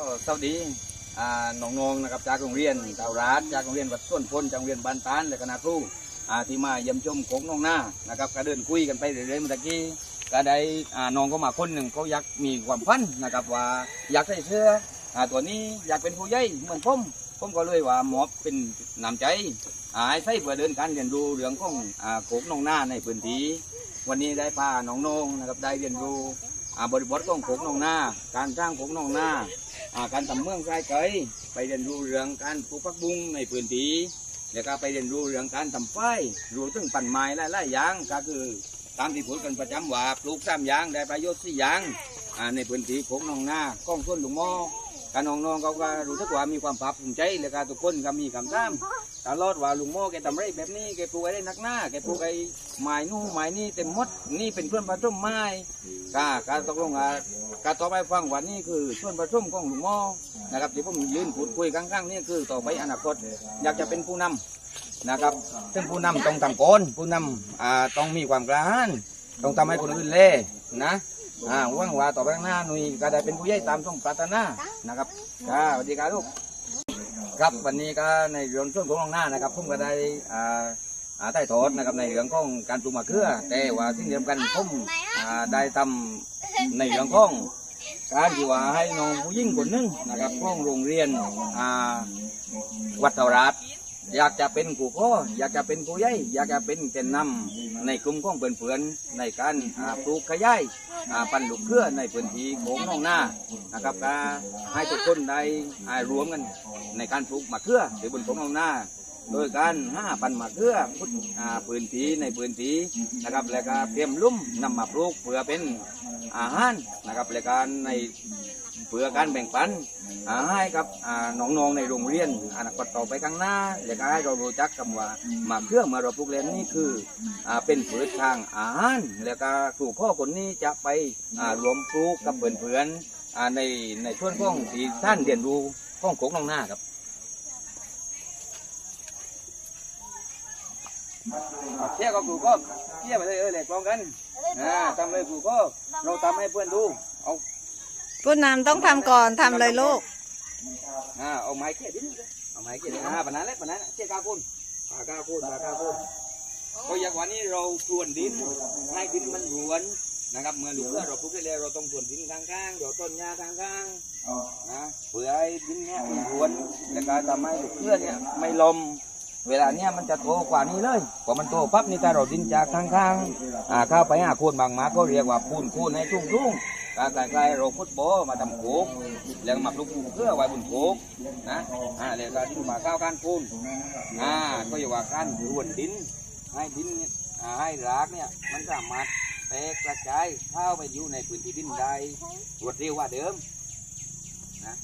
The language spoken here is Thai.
ก็สวัสดีอ่าน้องๆนะครับจากโรงเรียนดาวราชจากโรงเรียนวัดส่วนพลจากโรงเรียนบ้านตานและคณะครูอ่าที่มาเยี่ยมชมโขงน้องหน้านะครับก็เดินคุยกันไปเรื่อยๆเมื่อกี้ก็ได้น้องก็มาคนหนึ่งเขาอยากมีความฝันนะครับว่าอยากใส่เสื้ออตัวนี้อยากเป็นผู้ใหญ่เหมือนผมผมก็เลยว่าหมอบเป็นนำใจให้ใส่เพื่อเดินการเรียนรู้เรื่องของอ่าโขงน้องหน้าในพื้นที่วันนี้ได้พาน้องๆนะครับได้เรียนรู้ บริบทของโขงนองนาการสร้างโขงนองนาอาการทำเมืองทรายเกยไปเรียนรู้เรื่องการปลูกผักบุ้งในพื้นที่แล้วก็ไปเรียนรู้เรื่องการทำไฟรู้ถึงปั่นไม้หลายๆอย่างก็คือตามที่พูดกันประจำว่าปลูกสามอย่างได้ประโยชน์สี่อย่างอาในพื้นที่โขงนองนาก้องส่วนหลวงมอการน้องๆเขาก็รู้สึกว่ามีความภาคภูมิใจแล้วก็ทุกคนก็มีคำถาม ตลอดว่าลุงหม้อแกทำไรแบบนี้แกปลูกอะไรนักหน้าแกปลูกไอ้ไม้นู่นไม้นี่เต็มหมดนี่เป็นเพื่อนผสมไม้ก็การตกลงอะการต่อไปฟังวันนี้คือส่วนประชุมของลวงหม้อนะครับที่ผมยืนพูดคุยข้างๆนี่คือต่อไปอนาคต อยากจะเป็นผู้นำนะครับซึ่งผู้นำต้องทำโกนผู้นำอ่าต้องมีความกล้าหาญต้องทำให้คนอื่นเล่นะอ่าหวังว่าต่อไปข้างหน้าหนุ่ยก็ได้เป็นผู้ใหญ่ตามต้องปรารถนานะครับค่ะสวัสดีครับลูก ครับวันนี้ก็ในเรื่องส่วนของน้องหน้านะครับผมก็ได้อ่าอ่าใต้ทอดนะครับในเรื่องของการปลูกมะเขือแต่ว่าสิ่งเดียวกันผมอ่าได้ทำในเรื่องของการที่ว่าให้น้องผู้หญิงคนหนึงนะครับของโรงเรียนอ่าวัดเทาราชอยากจะเป็นผู้พ่ออยากจะเป็นผู้ใหญ่อยากจะเป็นแกนนำในกลุ่มของเพื่อนๆในการอ่าปลูกขยาย ปันลูกเครือในพื้นที่ของน้องหน้านะครับก็ให้ทุกคนได้รวมกันในการปลูกมะเขือหรือบนของน้องหน้าโดยการห้าปันมะเขือพุทพื้นที่ในพื้นที่นะครับ แล้วก็เตรียมลุ่มนำมาปลูกเพื่อเป็นอาหารนะครับและการใน เพื่อการแบ่งปันให้กับน้องๆในโรงเรียนอนาคตต่อไปข้างหน้าและก็ให้เรารู้จักคำว่ามาเครื่องมาเราปลูกเรียนนี่คืออเป็นพืชทางอาหารแล้วก็ครูพ่อคนนี้จะไปรวมปลูกกับเพื่อนๆในในช่วงของที่ท่านเรียนรู้ข้องโขงน้องหน้าครับเที่ยวกับกูก็เที่ยวไปเลยเออเลกลองกันอ่าทำเลยครูก็เราทำให้เพื่อนดูเอา ผู้นำต้องทำก่อนทำเลยลูก อ่าเอาไม้เกี่ยดินเลยเอาไม้เกี่ยดินอ่าปนนั้นแหละปนนั้นน่ะเชี่ยกาคุณปากาคุณปากาคุณก็อย่างวันนี้เราพรวนดินให้ดินมันรวนนะครับเมื่อลูกเพื่อเราปลูกได้แล้วเราต้องพรวนดินข้างๆเดี๋ยวต้นหญ้าข้างๆนะเพื่อให้ดินเนี้ยมันรวนแล้วก็ทำให้ลูกเพื่อเนี้ยไม่ลม เวลาเนี้ยมันจะโตกว่านี้เลยพอมันโตปั๊บนี่ถ้าเราดินจากข้างๆอ่าเข้าไปหาโคนบางหมาก็เรียกว่าพูนคูนให้ทุ่งทุ่งๆ ก็ใกล้ๆเราพุดโบมาทำโขกแล้วมาปลูกเพื่อไว้บนโขกนะอ่าแล้วก็ที่มาข้าวการคูนอ่าก็อยู่ว่าการรวนดินให้ดินให้รากเนี่ยมันสามารถแตกกระจายเข้าไปอยู่ในพื้นที่ดินใดรวดเร็วกว่าเดิมนะ